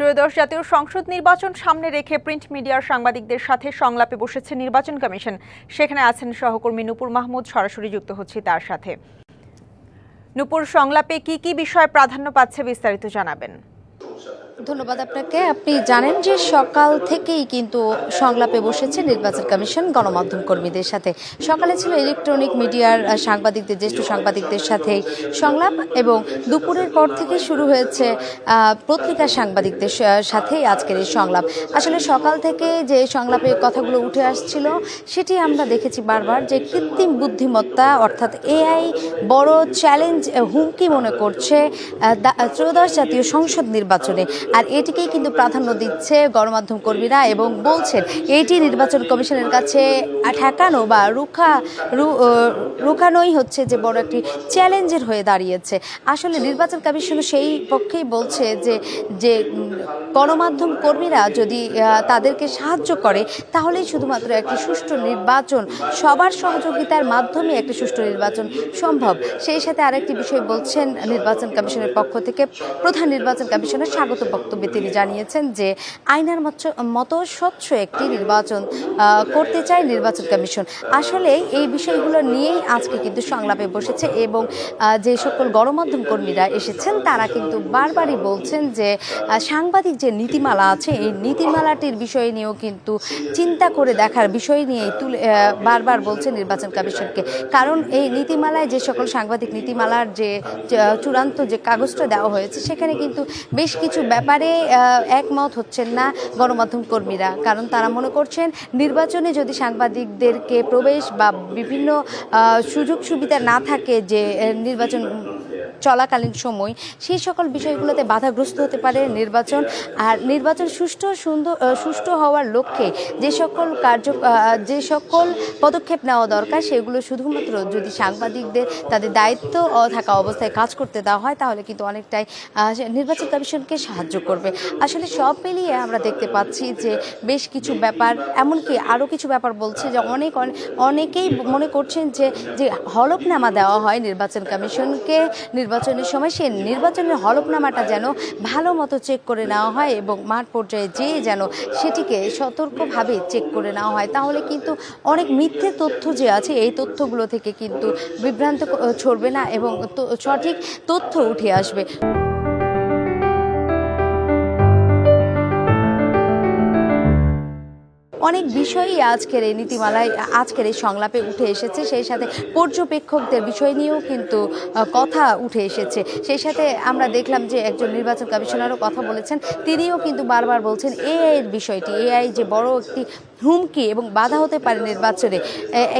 ত্রয়োদশ জাতীয় সংসদ নির্বাচন সামনে রেখে প্রিন্ট মিডিয়ার সাংবাদিকদের সাথে সংলাপে বসেছে নির্বাচন কমিশন। সেখানে আছেন সহকর্মী নুপুর মাহমুদ, সরাসরি যুক্ত হচ্ছে তার সাথে। নুপুর, সংলাপে কি কি বিষয় প্রাধান্য পাচ্ছে বিস্তারিত জানাবেন। ধন্যবাদ আপনাকে। আপনি জানেন যে সকাল থেকেই কিন্তু সংলাপে বসেছে নির্বাচন কমিশন গণমাধ্যম কর্মীদের সাথে। সকালে ছিল ইলেকট্রনিক মিডিয়ার সাংবাদিকদের, জ্যেষ্ঠ সাংবাদিকদের সাথে সংলাপ এবং দুপুরের পর থেকে শুরু হয়েছে পত্রিকা সাংবাদিকদের সা- সাথে আজকের এই সংলাপ। আসলে সকাল থেকে যে সংলাপে কথাগুলো উঠে আসছিল, সেটি আমরা দেখেছি বারবার যে কৃত্রিম বুদ্ধিমত্তা অর্থাৎ এআই বড় চ্যালেঞ্জ হুমকি মনে করছে ত্রয়োদশ জাতীয় সংসদ নির্বাচনে। আর এটিকেই কিন্তু প্রাধান্য দিচ্ছে গণমাধ্যম কর্মীরা এবং বলছেন, এটি নির্বাচন কমিশনের কাছে ঠেকানো বা রুখা রুখানোই হচ্ছে যে বড় একটি চ্যালেঞ্জের হয়ে দাঁড়িয়েছে। আসলে নির্বাচন কমিশন সেই পক্ষেই বলছে যে যে গণমাধ্যম কর্মীরা যদি তাদেরকে সাহায্য করে, তাহলেই শুধুমাত্র একটি সুষ্ঠু নির্বাচন, সবার সহযোগিতার মাধ্যমে একটি সুষ্ঠু নির্বাচন সম্ভব। সেই সাথে আরেকটি বিষয় বলছেন নির্বাচন কমিশনের পক্ষ থেকে, প্রধান নির্বাচন কমিশনের স্বাগত বক্তব্যে তিনি জানিয়েছেন যে আইনার মতো- স্বচ্ছ একটি নির্বাচন করতে চায় নির্বাচন কমিশন। আসলে এই বিষয়গুলো নিয়েই আজকে কিন্তু সংলাপে বসেছে এবং যে সকল গণমাধ্যম কর্মীরা এসেছেন তারা কিন্তু বারবারই বলছেন যে সাংবাদিক যে নীতিমালা আছে এই নীতিমালাটির বিষয় নিয়েও কিন্তু চিন্তা করে দেখার বিষয় নিয়েই তুলে বারবার বলছে নির্বাচন কমিশনকে। কারণ এই নীতিমালায় যে সকল সাংবাদিক নীতিমালার যে, চূড়ান্ত যে কাগজটা দেওয়া হয়েছে সেখানে কিন্তু বেশ কিছু ব্যাপারে আহ, একমত হচ্ছেন না গণমাধ্যম কর্মীরা। কারণ তারা মনে করছেন নির্বাচনে যদি সাংবাদিকদেরকে প্রবেশ বা বিভিন্ন সুযোগ সুবিধা না থাকে যে নির্বাচন চলাকালীন সময় সেই সকল বিষয়গুলোতে বাধাগ্রস্ত হতে পারে নির্বাচন। আর নির্বাচন সুষ্ঠু, সুন্দর সুষ্ঠু হওয়ার লক্ষ্যে যে সকল কার্য যে সকল পদক্ষেপ নেওয়া দরকার, সেগুলো শুধুমাত্র যদি সাংবাদিকদের তাদের দায়িত্ব থাকা অবস্থায় কাজ করতে দেওয়া হয়, তাহলে কিন্তু অনেকটাই নির্বাচন কমিশনকে সাহায্য করবে। আসলে সব মিলিয়ে আমরা দেখতে পাচ্ছি যে বেশ কিছু ব্যাপার, এমনকি আরও কিছু ব্যাপার বলছে যে অনেক, অনে- অনেকেই মনে করছেন যে যে হলফনামা দেওয়া হয় নির্বাচন কমিশনকে নির্বাচনের সময় সেই নির্বাচনের হলফনামাটা যেন ভালো মতো চেক করে নেওয়া হয় এবং মাঠ পর্যায়ে যেয়ে যেন সেটিকে সতর্কভাবে চেক করে নেওয়া হয়। তাহলে কিন্তু অনেক মিথ্যে তথ্য যে আছে, এই তথ্যগুলো থেকে কিন্তু বিভ্রান্ত ছড়বে না এবং সঠিক তথ্য উঠে আসবে। অনেক বিষয়ই আজকের এই নীতিমালায়, আজকের এই সংলাপে উঠে এসেছে। সেই সাথে পর্যবেক্ষকদের বিষয় নিয়েও কিন্তু কথা উঠে এসেছে। সেই সাথে আমরা দেখলাম যে একজন নির্বাচন কমিশনারও কথা বলেছেন। তিনিও কিন্তু বারবার বলছেন, এআই এর বিষয়টি, এআই যে বড় একটি হুমকি এবং বাধা হতে পারে নির্বাচনে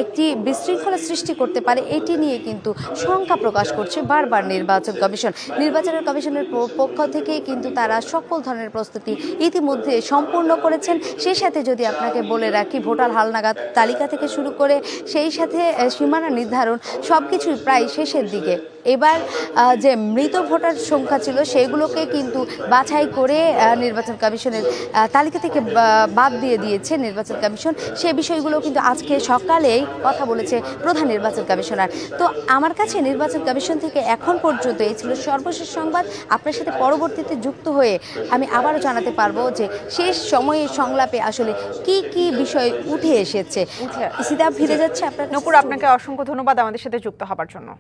একটি বিশৃঙ্খলা সৃষ্টি করতে পারে, এটি নিয়ে কিন্তু শঙ্কা প্রকাশ করছে বারবার নির্বাচন কমিশন। নির্বাচনের কমিশনের পক্ষ থেকে কিন্তু তারা সকল ধরনের প্রস্তুতি ইতিমধ্যে সম্পূর্ণ করেছেন। সেই সাথে যদি আপনাকে বলে রাখি, ভোটার হালনাগাদ তালিকা থেকে শুরু করে সেই সাথে সীমানা নির্ধারণ সব কিছুই প্রায় শেষের দিকে। এবার যে মৃত ভোটার সংখ্যা ছিল সেগুলোকে কিন্তু বাছাই করে নির্বাচন কমিশনের তালিকা থেকে বাদ দিয়ে দিয়েছে নির্বাচন কমিশন। সে বিষয়গুলো কিন্তু আজকে সকালেই কথা বলেছে প্রধান নির্বাচন কমিশনার। তো আমার কাছে নির্বাচন কমিশন থেকে এখন পর্যন্ত এই ছিল সর্বশেষ সংবাদ। আপনার সাথে পরবর্তীতে যুক্ত হয়ে আমি আবারও জানাতে পারব যে শেষ সময়ে সংলাপে আসলে কি কি বিষয় উঠে এসেছে। সিধা ফিরে যাচ্ছে আপনার নুপুর আপনাকে অসংখ্য ধন্যবাদ আমাদের সাথে যুক্ত হবার জন্য।